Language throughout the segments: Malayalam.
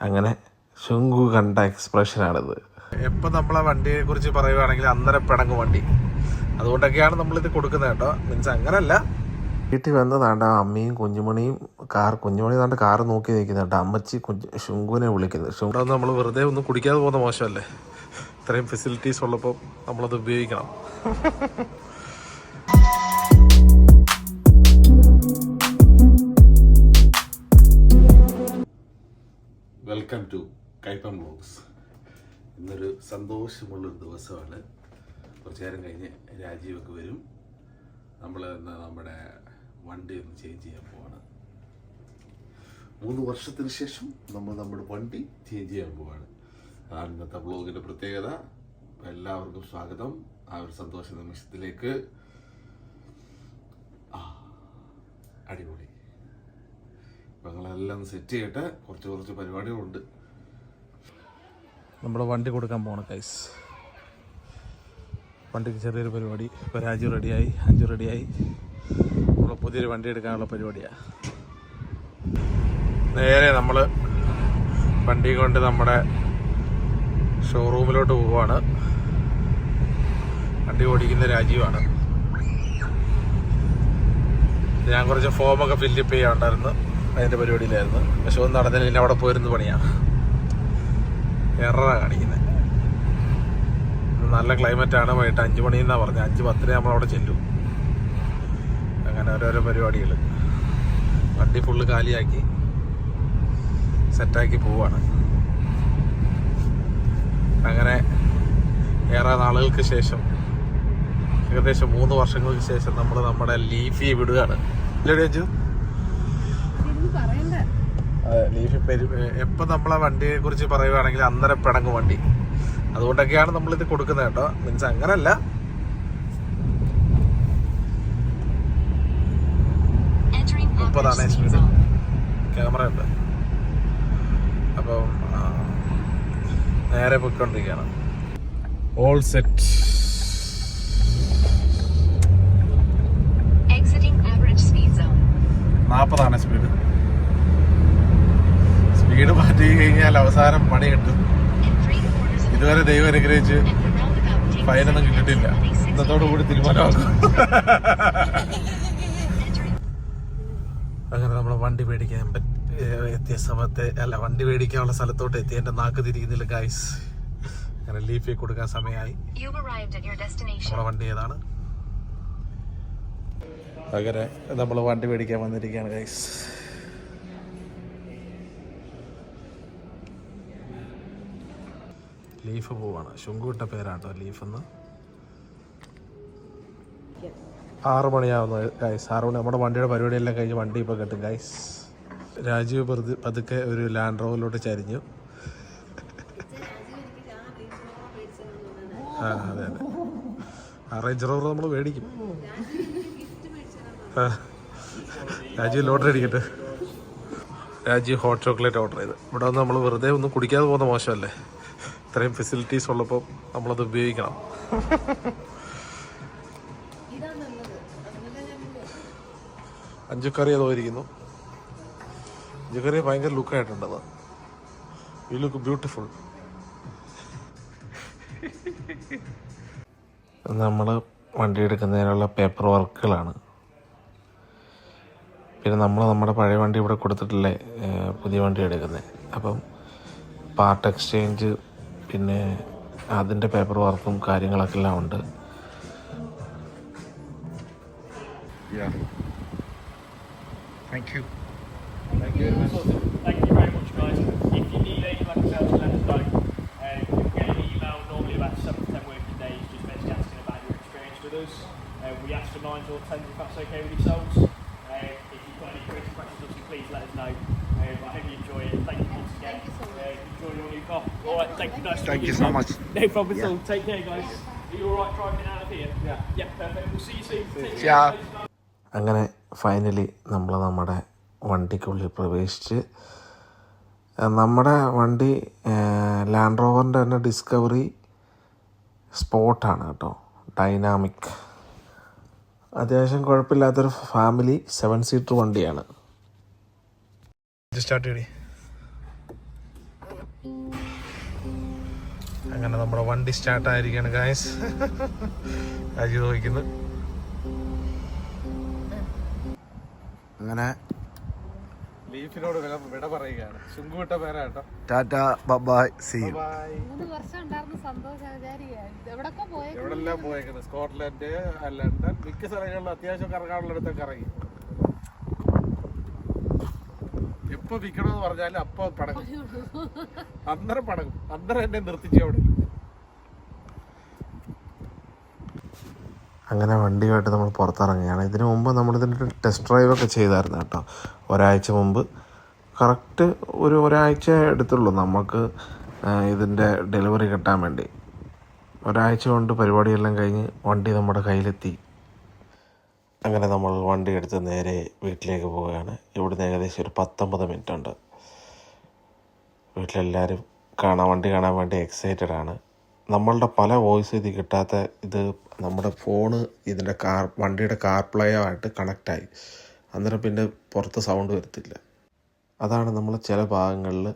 അങ്ങനെ ശുങ്കു കണ്ട എക്സ്പ്രഷനാണിത് എപ്പോൾ നമ്മളെ വണ്ടിയെ കുറിച്ച് പറയുവാണെങ്കിൽ അന്നേരം പിണങ്ങ് വണ്ടി. അതുകൊണ്ടൊക്കെയാണ് നമ്മളിത് കൊടുക്കുന്നത് കേട്ടോ. മീൻസ് അങ്ങനല്ല. വീട്ടിൽ വന്നതാണ്ട് ആ അമ്മയും കുഞ്ഞുമണിയും കാർ കുഞ്ഞുമണി താണ്ട് കാർ നോക്കി നിൽക്കുന്നുണ്ട് അമ്മച്ചി കുഞ്ഞു ശുങ്കുവിനെ വിളിക്കുന്നത്. ശുങ്കു നമ്മൾ വെറുതെ ഒന്നും കുടിക്കാതെ പോകുന്ന മോശമല്ലേ? ഇത്രയും ഫെസിലിറ്റീസ് ഉള്ളപ്പോൾ നമ്മളത് ഉപയോഗിക്കണം. വെൽക്കം ടു കൈപ്പം ബ്ലോഗ്സ് ഇന്നൊരു സന്തോഷമുള്ളൊരു ദിവസമാണ്. കുറച്ച് നേരം കഴിഞ്ഞ് രാജീവൊക്കെ വരും. നമ്മൾ ഇന്ന് നമ്മുടെ വണ്ടി ഒന്ന് ചേഞ്ച് ചെയ്യാൻ പോവാണ്. മൂന്ന് വർഷത്തിന് ശേഷം നമ്മൾ നമ്മുടെ വണ്ടി ചേഞ്ച് ചെയ്യാൻ പോവാണ്. അതാണ് ഇന്നത്തെ ബ്ലോഗിന്റെ പ്രത്യേകത എല്ലാവർക്കും സ്വാഗതം. ആ ഒരു സന്തോഷ നിമിഷത്തിലേക്ക്. അടിപൊളി. അപ്പോൾ ഞങ്ങളെല്ലാം സെറ്റ് ചെയ്യട്ടെ കുറച്ച് കുറച്ച് പരിപാടികളുണ്ട്. നമ്മുടെ വണ്ടി കൊടുക്കാൻ പോകണം കൈസ് വണ്ടിക്ക് ചെറിയൊരു പരിപാടി. ഇപ്പോൾ രാജു റെഡിയായി അഞ്ചു റെഡിയായി നമ്മൾ പുതിയൊരു വണ്ടി എടുക്കാനുള്ള പരിപാടിയാണ് നേരെ നമ്മൾ വണ്ടി കൊണ്ട് നമ്മുടെ ഷോറൂമിലോട്ട് പോവാണ്. വണ്ടി ഓടിക്കുന്ന രാജീവാണ്. ഞാൻ കുറച്ച് ഫോമൊക്കെ ഫില്ലപ്പ് ചെയ്യാനുണ്ടായിരുന്നു. അതിന്റെ പരിപാടിയിലായിരുന്നു. പക്ഷെ ഒന്നും നടന്നില്ല. പിന്നെ അവിടെ പോയിരുന്നു പണിയാണ് എററാ കാണിക്കുന്നത് നല്ല ക്ലൈമറ്റ് ആണ് വൈകിട്ട് അഞ്ച് മണിന്നാ പറഞ്ഞത് അഞ്ച് പത്തിന് നമ്മൾ അവിടെ ചെല്ലും. അങ്ങനെ ഓരോരോ പരിപാടികൾ വണ്ടി ഫുള്ള് കാലിയാക്കി സെറ്റാക്കി പോവാണ്. അങ്ങനെ ഏറെ നാളുകൾക്ക് ശേഷം ഏകദേശം മൂന്ന് വർഷങ്ങൾക്ക് ശേഷം നമ്മൾ നമ്മുടെ ലീഫി വിടുകയാണ്. അഞ്ചു അതെ ലീഫി എപ്പോൾ നമ്മളെ വണ്ടിയെ കുറിച്ച് പറയുവാണെങ്കിൽ അന്നേരം പിണങ്ങും വണ്ടി. അതുകൊണ്ടൊക്കെയാണ് നമ്മളിത് കൊടുക്കുന്നത് കേട്ടോ. മീൻസ് അങ്ങനല്ല. മുപ്പതാണ് സ്പീഡ് ക്യാമറ ഉണ്ട്. അപ്പം നേരെ പൊയ്ക്കൊണ്ടിരിക്കുകയാണ്. All set. നാൽപ്പതാണ് സ്പീഡ് മാറ്റി കഴിഞ്ഞാൽ അവസാനം പണി കിട്ടും. ഇതുവരെ ദൈവം അനുഗ്രഹിച്ച് ഫൈനൊന്നും കിട്ടിയിട്ടില്ല. ഇന്നത്തോടു കൂടി തീരുമാനമാക്കും. അങ്ങനെ നമ്മൾ വണ്ടി മേടിക്കാൻ എത്തിയ സമയത്ത് അല്ല വണ്ടി മേടിക്കാനുള്ള സ്ഥലത്തോട്ട് എത്തി. എന്റെ നാക്ക് തിരിക്കുന്നില്ല ഗൈസ് അങ്ങനെ ലീഫി കൊടുക്കാൻ സമയമായി. നമ്മുടെ വണ്ടി ഏതാണ്? അങ്ങനെ നമ്മൾ വണ്ടി മേടിക്കാൻ വന്നിരിക്കുകയാണ് ഗൈസ് ലീഫ് പോവാണ്. ശുങ്കുവിട്ട പേരാട്ടോ ലീഫ് എന്ന്. ആറ് മണിയാവുന്നു ഗൈസ് ആറ് മണി നമ്മുടെ വണ്ടിയുടെ പരിപാടിയെല്ലാം കഴിഞ്ഞ് വണ്ടി ഇപ്പോൾ കിട്ടും ഗൈസ് രാജീവ് പ്രതി പതുക്കെ ഒരു ലാൻഡ് റോവിലോട്ട് ചരിഞ്ഞു. ആ അതെ അതെ. ആ റേഞ്ച് റോവർ നമ്മൾ മേടിക്കും. രാജീവ് ലോട്ടറി അടിക്കട്ടെ. രാജീവ് ഹോട്ട് ചോക്ലേറ്റ് ഓർഡർ ചെയ്ത്. ഇവിടെ നമ്മൾ വെറുതെ ഒന്നും കുടിക്കാതെ പോകുന്ന മോശമല്ലേ? ഇത്രയും ഫെസിലിറ്റീസ് ഉള്ളപ്പോൾ നമ്മളത് ഉപയോഗിക്കണം. അഞ്ചുക്കറി അതോ ഇരിക്കുന്നു. അഞ്ചുക്കറി ഭയങ്കര ലുക്കായിട്ടുണ്ടത് യു ലുക്ക് ബ്യൂട്ടിഫുൾ നമ്മൾ വണ്ടി എടുക്കുന്നതിനുള്ള പേപ്പർ വർക്കുകളാണ് പിന്നെ നമ്മൾ നമ്മുടെ പഴയ വണ്ടി ഇവിടെ കൊടുത്തിട്ടില്ലേ പുതിയ വണ്ടി എടുക്കുന്നത് അപ്പം പാർട്ട് എക്സ്ചേഞ്ച് പിന്നെ അതിന്റെ പേപ്പർ വർക്കും കാര്യങ്ങളൊക്കെ എല്ലാം ഉണ്ട് thank you Thank you very much, guys. If you need any like said, let us know. Uh, you get an email normally about seven to ten working days, just basically asking about your experience with us. Uh, we ask for nine or ten if that's okay with yourselves. Uh, if you've got any creative questions, obviously please let us know. Uh, I hope you enjoy it. Thank you once again. Uh, enjoy your new car. All right, thank you. Nice thank you so much. No problem at all. Take care, guys. Are you all right driving out of here? Yeah. Yeah, perfect. We'll see you soon. Take care. Yeah. അങ്ങനെ ഫൈനലി നമ്മൾ നമ്മുടെ വണ്ടിക്കുള്ളിൽ പ്രവേശിച്ച് നമ്മുടെ വണ്ടി ലാൻഡ് റോവറിന്റെ തന്നെ ഡിസ്കവറി സ്പോട്ടാണ് കേട്ടോ ഡൈനാമിക് അത്യാവശ്യം കുഴപ്പമില്ലാത്തൊരു ഫാമിലി സെവൻ സീറ്റർ വണ്ടിയാണ്. സ്റ്റാർട്ട് ചെയ്യേ അങ്ങനെ നമ്മുടെ വണ്ടി സ്റ്റാർട്ട് ആയിരിക്കാണ് ഗായസ് രാജീവ് നോക്കുന്നു അങ്ങനെ ലീഫിനോട് വില വിട പറയുകയാണ്. ശുങ്കുവിട്ട പേരാട്ടോ ടാറ്റ സി മൂന്ന് വർഷം ഉണ്ടായിരുന്ന എവിടൊക്കെ പോയ എവിടെല്ലാം പോയേക്കുന്നത്? സ്കോട്ട്ലൻഡ് ലണ്ടൻ മിക്ക സ്ഥലങ്ങളിലും അത്യാവശ്യം കറങ്ങാനുള്ളിടത്തൊക്കെ ഇറങ്ങി. എപ്പോ വിൽക്കണമെന്ന് പറഞ്ഞാലും അപ്പൊ പടങ്ങും. അന്നേരം പടങ്ങും. അന്നേരം എന്നെ നിർത്തിച്ചു അവിടെ അങ്ങനെ വണ്ടിയുമായിട്ട് നമ്മൾ പുറത്തിറങ്ങുകയാണ്. ഇതിനു മുമ്പ് നമ്മളിതിന്റെ ടെസ്റ്റ് ഡ്രൈവ് ഒക്കെ ചെയ്തായിരുന്നു കേട്ടോ. ഒരാഴ്ച മുമ്പ്. കറക്റ്റ് ഒരു ഒരാഴ്ച എടുത്തുള്ളൂ നമുക്ക് ഇതിന്റെ ഡെലിവറി കിട്ടാൻ വേണ്ടി. ഒരാഴ്ച കൊണ്ട് പരിപാടിയെല്ലാം കഴിഞ്ഞ് വണ്ടി നമ്മുടെ കയ്യിലെത്തി. അങ്ങനെ നമ്മൾ വണ്ടി എടുത്ത് നേരെ വീട്ടിലേക്ക് പോവുകയാണ്. ഇവിടുന്ന് ഏകദേശം ഒരു പത്തൊമ്പത് മിനിറ്റ് ഉണ്ട്. വീട്ടിലെല്ലാവരും കാണാൻ വണ്ടി കാണാൻ വേണ്ടി എക്സൈറ്റഡ് ആണ്. നമ്മളുടെ പല വോയിസ് ഇത് കിട്ടാത്ത ഇത് നമ്മുടെ ഫോണ് ഇതിന്റെ കാർ വണ്ടിയുടെ കാർ പ്ലേയുമായിട്ട് കണക്റ്റായി അന്നേരം പിന്നെ പുറത്ത് സൗണ്ട് വരത്തില്ല. അതാണ് നമ്മൾ ചില ഭാഗങ്ങളിൽ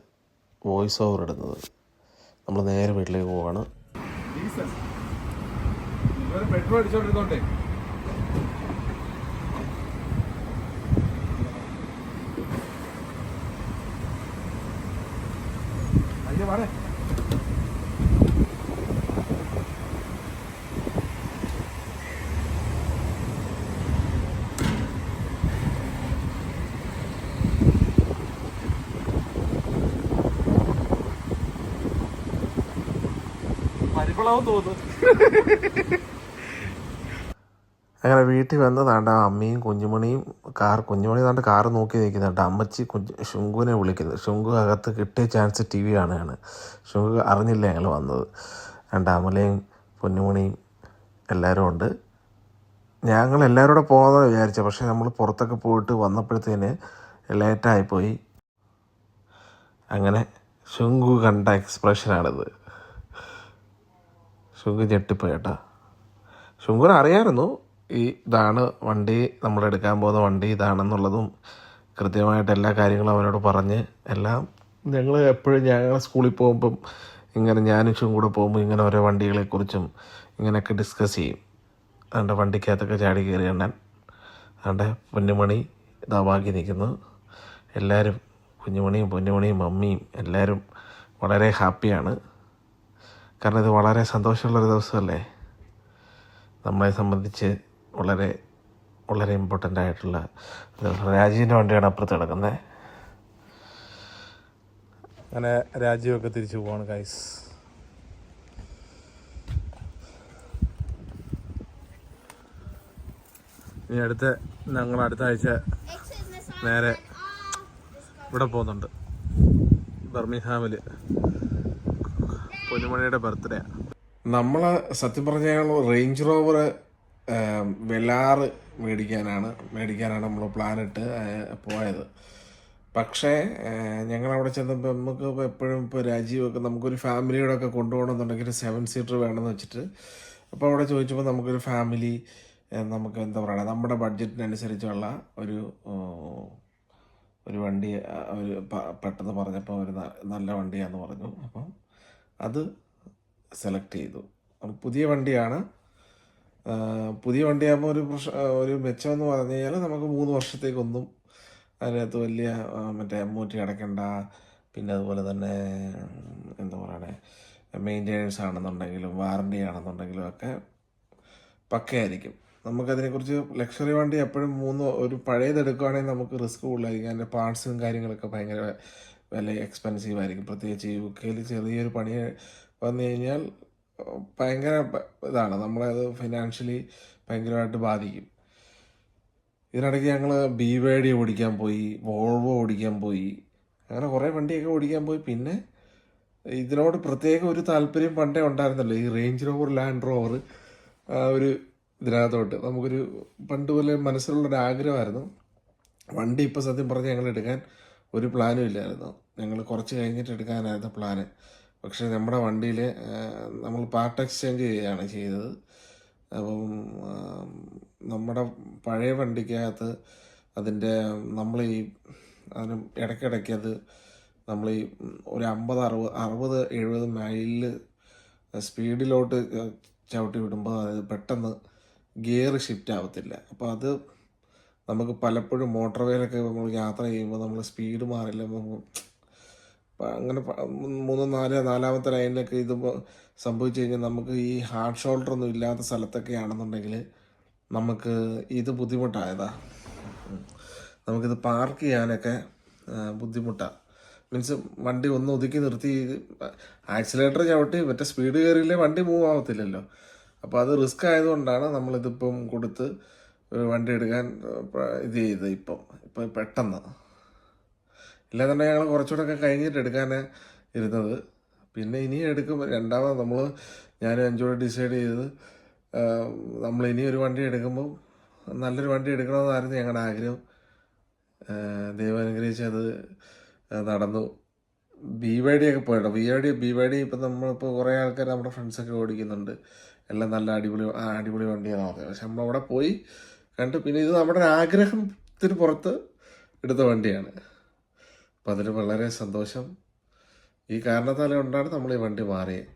വോയിസ് ഓവർ ഇടുന്നത്. നമ്മൾ നേരെ വീട്ടിലേക്ക് പോവാണ്. പെട്രോൾ അടിച്ചോണ്ടിരുന്നോണ്ടേ അയ്യോ വാടേ തോന്നുന്നു. അങ്ങനെ വീട്ടിൽ വന്നതാണ്ട് അമ്മയും കുഞ്ഞുമണിയും കാർ കുഞ്ഞുമണി താണ്ട് കാർ നോക്കി നിൽക്കുന്നുണ്ട്. അമ്മച്ചി കുഞ്ഞു ശുങ്കുവിനെ വിളിക്കുന്നത്. ശുങ്കു അകത്ത് കിട്ടിയ ചാൻസ് ടി വി കാണുകയാണ്. ശുങ്കു അറിഞ്ഞില്ല ഞങ്ങൾ വന്നത്. രണ്ട് അമലയും കുഞ്ഞുമണിയും എല്ലാവരും ഉണ്ട്. ഞങ്ങൾ എല്ലാവരും കൂടെ വിചാരിച്ചത്. പക്ഷേ നമ്മൾ പുറത്തൊക്കെ പോയിട്ട് വന്നപ്പോഴത്തേന് ലേറ്റായിപ്പോയി അങ്ങനെ ശുങ്കു കണ്ട എക്സ്പ്രഷനാണിത് ശുങ്കു ഞെട്ടിപ്പോയി കേട്ടോ ശുങ്കുന് അറിയാമായിരുന്നു ഈ ഇതാണ് വണ്ടി നമ്മൾ എടുക്കാൻ പോകുന്ന വണ്ടി ഇതാണെന്നുള്ളതും കൃത്യമായിട്ട് എല്ലാ കാര്യങ്ങളും അവനോട് പറഞ്ഞ് എല്ലാം ഞങ്ങൾ എപ്പോഴും ഞങ്ങൾ സ്കൂളിൽ പോകുമ്പം ഇങ്ങനെ ഞാനും കൂടെ പോകുമ്പോൾ ഇങ്ങനെ ഓരോ വണ്ടികളെക്കുറിച്ചും ഇങ്ങനെയൊക്കെ ഡിസ്കസ് ചെയ്യും. അതുകൊണ്ട് വണ്ടിക്കകത്തൊക്കെ ചാടി കയറി എണ്ണൻ അതുകൊണ്ട് പൊന്നുമണി ഇതാ ബാക്കി നിൽക്കുന്നു. എല്ലാവരും കുഞ്ഞുമണിയും പൊന്നുമണിയും മമ്മിയും എല്ലാവരും വളരെ ഹാപ്പിയാണ്. കാരണം ഇത് വളരെ സന്തോഷമുള്ളൊരു ദിവസമല്ലേ? നമ്മളെ സംബന്ധിച്ച് വളരെ വളരെ ഇമ്പോർട്ടന്റ് ആയിട്ടുള്ള രാജീവിന്റെ വണ്ടിയാണ് അപ്പുറത്ത് കിടക്കുന്നത് അങ്ങനെ രാജീവൊക്കെ തിരിച്ചു പോവാണ് ഗൈസ് ഇനി അടുത്ത ഞങ്ങൾ അടുത്ത ആഴ്ച നേരെ ഇവിടെ പോകുന്നുണ്ട്. ബർമിഹാമിൽ പൊന്നുമണിയുടെ ബർത്ത്ഡേ നമ്മൾ സത്യം പറഞ്ഞാൽ റേഞ്ച് റോവർ വെലാറ് മേടിക്കാനാണ് മേടിക്കാനാണ് നമ്മൾ പ്ലാൻ ഇട്ട് പോയത്. പക്ഷേ ഞങ്ങൾ അവിടെ ചെന്നപ്പോൾ നമുക്ക് എപ്പോഴും ഇപ്പോൾ രാജീവൊക്കെ നമുക്കൊരു ഫാമിലിയുടെ ഒക്കെ കൊണ്ടുപോകണമെന്നുണ്ടെങ്കിൽ സെവൻ സീറ്റർ വേണമെന്ന് വെച്ചിട്ട് അപ്പോൾ അവിടെ ചോദിച്ചപ്പോൾ നമുക്കൊരു ഫാമിലി നമുക്ക് എന്താ പറയുക നമ്മുടെ ബഡ്ജറ്റിനനുസരിച്ചുള്ള ഒരു ഒരു വണ്ടി ഒരു പെട്ടെന്ന് പറഞ്ഞപ്പോൾ ഒരു നല്ല വണ്ടിയാന്ന് പറഞ്ഞു. അപ്പം അത് സെലക്ട് ചെയ്തു. പുതിയ വണ്ടിയാണ്. പുതിയ വണ്ടിയാകുമ്പോൾ ഒരു പ്രശ്ന ഒരു മെച്ചമെന്ന് പറഞ്ഞു കഴിഞ്ഞാൽ നമുക്ക് മൂന്ന് വർഷത്തേക്കൊന്നും അതിനകത്ത് വലിയ മറ്റേ ടി അടയ്ക്കണ്ട. പിന്നെ അതുപോലെ തന്നെ എന്താ പറയണേ മെയിന്റെനൻസ് ആണെന്നുണ്ടെങ്കിലും വാറണ്ടി ആണെന്നുണ്ടെങ്കിലും ഒക്കെ പക്കയായിരിക്കും. നമുക്കതിനെക്കുറിച്ച് ലക്ഷറി വണ്ടി എപ്പോഴും മൂന്ന് ഒരു പഴയത് എടുക്കുകയാണെങ്കിൽ നമുക്ക് റിസ്ക് കൂടുതലായിരിക്കും. അതിന്റെ പാർട്സും കാര്യങ്ങളൊക്കെ ഭയങ്കര വില എക്സ്പെൻസീവ് ആയിരിക്കും. പ്രത്യേകിച്ച് യു കെയിൽ ചെറിയൊരു പണി വന്നു കഴിഞ്ഞാൽ ഭയങ്കര ഇതാണ്. ഇതാണ് നമ്മളത് ഫിനാൻഷ്യലി ഭയങ്കരമായിട്ട് ബാധിക്കും. ഇതിനിടയ്ക്ക് ഞങ്ങൾ ബി വേഡി ഓടിക്കാൻ പോയി വോൾവോ ഓടിക്കാൻ പോയി അങ്ങനെ കുറേ വണ്ടിയൊക്കെ ഓടിക്കാൻ പോയി. പിന്നെ ഇതിനോട് പ്രത്യേക ഒരു താല്പര്യം പണ്ടേ ഉണ്ടായിരുന്നല്ലോ ഈ റേഞ്ച് റോവർ ലാൻഡ് റോവർ ഒരു ഇതിനകത്തോട്ട്. നമുക്കൊരു പണ്ട് പോലെ മനസ്സിലുള്ളൊരു ആഗ്രഹമായിരുന്നു. വണ്ടി ഇപ്പോൾ സത്യം പറഞ്ഞ് ഞങ്ങൾ എടുക്കാൻ ഒരു പ്ലാനും ഇല്ലായിരുന്നു. ഞങ്ങൾ കുറച്ച് കഴിഞ്ഞിട്ട് എടുക്കാനായിരുന്നു പ്ലാന്. പക്ഷേ നമ്മുടെ വണ്ടിയിൽ നമ്മൾ പാർട്ട് എക്സ്ചേഞ്ച് ചെയ്യുകയാണ് ചെയ്തത്. അപ്പം നമ്മുടെ പഴയ വണ്ടിക്കകത്ത് അതിന്റെ നമ്മൾ ഈ അതിന് ഇടയ്ക്കിടയ്ക്ക് അത് നമ്മൾ ഈ ഒരു അമ്പത് അറുപത് അറുപത് എഴുപത് മൈലിൽ സ്പീഡിലോട്ട് ചവിട്ടി വിടുമ്പോൾ അത് പെട്ടെന്ന് ഗിയർ ഷിഫ്റ്റ് ആവത്തില്ല. അപ്പോൾ അത് നമുക്ക് പലപ്പോഴും മോട്ടോർ വേയിലൊക്കെ നമ്മൾ യാത്ര ചെയ്യുമ്പോൾ നമ്മൾ സ്പീഡ് മാറില്ല. അങ്ങനെ മൂന്നോ നാല് നാലാമത്തെ ലൈനിലൊക്കെ ഇത് സംഭവിച്ചു കഴിഞ്ഞാൽ നമുക്ക് ഈ ഹാർഡ് ഷോൾഡർ ഒന്നും ഇല്ലാത്ത സ്ഥലത്തൊക്കെ ആണെന്നുണ്ടെങ്കിൽ നമുക്ക് ഇത് ബുദ്ധിമുട്ടായതാ. നമുക്കിത് പാർക്ക് ചെയ്യാനൊക്കെ ബുദ്ധിമുട്ടാണ് മീൻസ് വണ്ടി ഒന്ന് ഒതുക്കി നിർത്തി ആക്സിലേറ്റർ ചവിട്ടി മറ്റേ സ്പീഡ് കയറിയില്ലേ വണ്ടി മൂവ് ആവത്തില്ലല്ലോ. അപ്പോൾ അത് റിസ്ക് ആയതുകൊണ്ടാണ് നമ്മളിതിപ്പം കൊടുത്ത് ഒരു വണ്ടി എടുക്കാൻ ഇത് ചെയ്ത് ഇപ്പം. ഇപ്പം പെട്ടെന്ന്. ഇല്ലാന്നുണ്ടെങ്കിൽ ഞങ്ങൾ കുറച്ചുകൂടെ ഒക്കെ കഴിഞ്ഞിട്ട് എടുക്കാൻ ഇരുന്നത്. പിന്നെ ഇനി എടുക്കും. രണ്ടാമത് നമ്മൾ ഞാൻ അഞ്ചോടെ ഡിസൈഡ് ചെയ്ത് നമ്മൾ ഇനി ഒരു വണ്ടി എടുക്കുമ്പോൾ നല്ലൊരു വണ്ടി എടുക്കണമെന്നായിരുന്നു ഞങ്ങളുടെ ആഗ്രഹം. ദൈവം അനുഗ്രഹിച്ച് അത് നടന്നു. ബി വൈ ഡി ഒക്കെ പോയിട്ടോ? B Y D B Y D ഇപ്പം നമ്മളിപ്പോൾ കുറേ ആൾക്കാർ നമ്മുടെ ഫ്രണ്ട്സൊക്കെ ഓടിക്കുന്നുണ്ട്. എല്ലാം നല്ല അടിപൊളി അടിപൊളി വണ്ടിയാണ് പറഞ്ഞത് പക്ഷെ നമ്മളവിടെ പോയി കണ്ടു പിന്നെ ഇത് നമ്മുടെ ആഗ്രഹത്തിന് പുറത്ത് എടുത്ത വണ്ടിയാണ്. അപ്പം അതിന് വളരെ സന്തോഷം. ഈ കാരണത്താലേ കൊണ്ടാണ് നമ്മൾ ഈ വണ്ടി മാറിയത്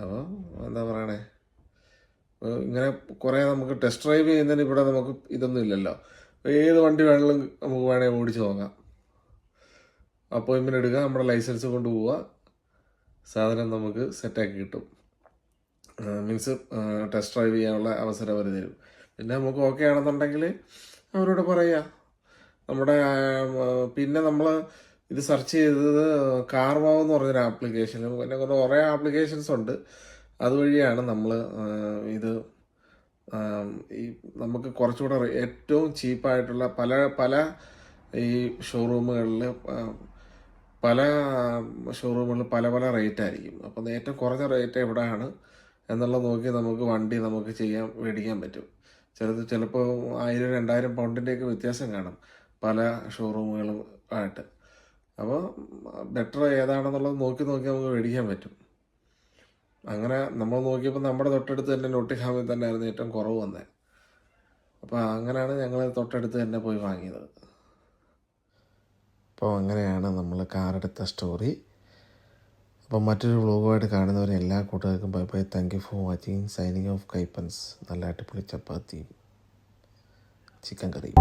അപ്പോൾ എന്താ പറയണേ? ഇങ്ങനെ കുറേ നമുക്ക് ടെസ്റ്റ് ഡ്രൈവ് ചെയ്യുന്നതിന് ഇവിടെ നമുക്ക് ഇതൊന്നും ഇല്ലല്ലോ. ഏത് വണ്ടി വേണമെങ്കിലും നമുക്ക് വേണമെങ്കിൽ ഓടിച്ച് നോക്കാം അപ്പോയിൻമെന്റ് എടുക്കുക നമ്മുടെ ലൈസൻസ് കൊണ്ട് പോവുക സാധനം നമുക്ക് സെറ്റാക്കി കിട്ടും. മീൻസ് ടെസ്റ്റ് ഡ്രൈവ് ചെയ്യാനുള്ള അവസരം അവർ തരും. പിന്നെ നമുക്ക് ഓക്കെ ആണെന്നുണ്ടെങ്കിൽ അവരോട് പറയുക നമ്മുടെ പിന്നെ നമ്മൾ ഇത് സെർച്ച് ചെയ്തത് കാർവാവ് എന്ന് പറഞ്ഞൊരു ആപ്ലിക്കേഷൻ പിന്നെ കുറേ ആപ്ലിക്കേഷൻസ് ഉണ്ട്. അതുവഴിയാണ് നമ്മൾ ഇത് ഈ നമുക്ക് കുറച്ചുകൂടെ ഏറ്റവും ചീപ്പായിട്ടുള്ള പല പല ഈ ഷോറൂമുകളിൽ പല ഷോറൂമുകളിൽ പല പല റേറ്റ് ആയിരിക്കും. അപ്പം ഏറ്റവും കുറഞ്ഞ റേറ്റ് എവിടെയാണ്? എന്നുള്ളത് നോക്കി നമുക്ക് വണ്ടി നമുക്ക് ചെയ്യാൻ മേടിക്കാൻ പറ്റും. ചിലത് ചിലപ്പോൾ ആയിരം രണ്ടായിരം പൗണ്ടിന്റെയൊക്കെ വ്യത്യാസം കാണും പല ഷോറൂമുകളും ആയിട്ട്. അപ്പോൾ ബെറ്റർ ഏതാണെന്നുള്ളത് നോക്കി നോക്കി നമുക്ക് മേടിക്കാൻ പറ്റും. അങ്ങനെ നമ്മൾ നോക്കിയപ്പോൾ നമ്മുടെ തൊട്ടടുത്ത് തന്നെ നോട്ടിഹാമിൽ തന്നെ ആയിരുന്നു ഏറ്റവും കുറവ് വന്നത് അപ്പോൾ അങ്ങനെയാണ് ഞങ്ങൾ തൊട്ടടുത്ത് തന്നെ പോയി വാങ്ങിയത്. അപ്പോൾ അങ്ങനെയാണ് നമ്മൾ കാറെടുത്ത സ്റ്റോറി അപ്പോൾ മറ്റൊരു വ്ളോഗുമായിട്ട് കാണുന്നവരെ എല്ലാ കൂട്ടുകാർക്കും bye bye thank you for watching signing off കൈപ്പൻസ് നല്ല അടിപൊളി ചപ്പാത്തിയും ചിക്കൻ കറിയും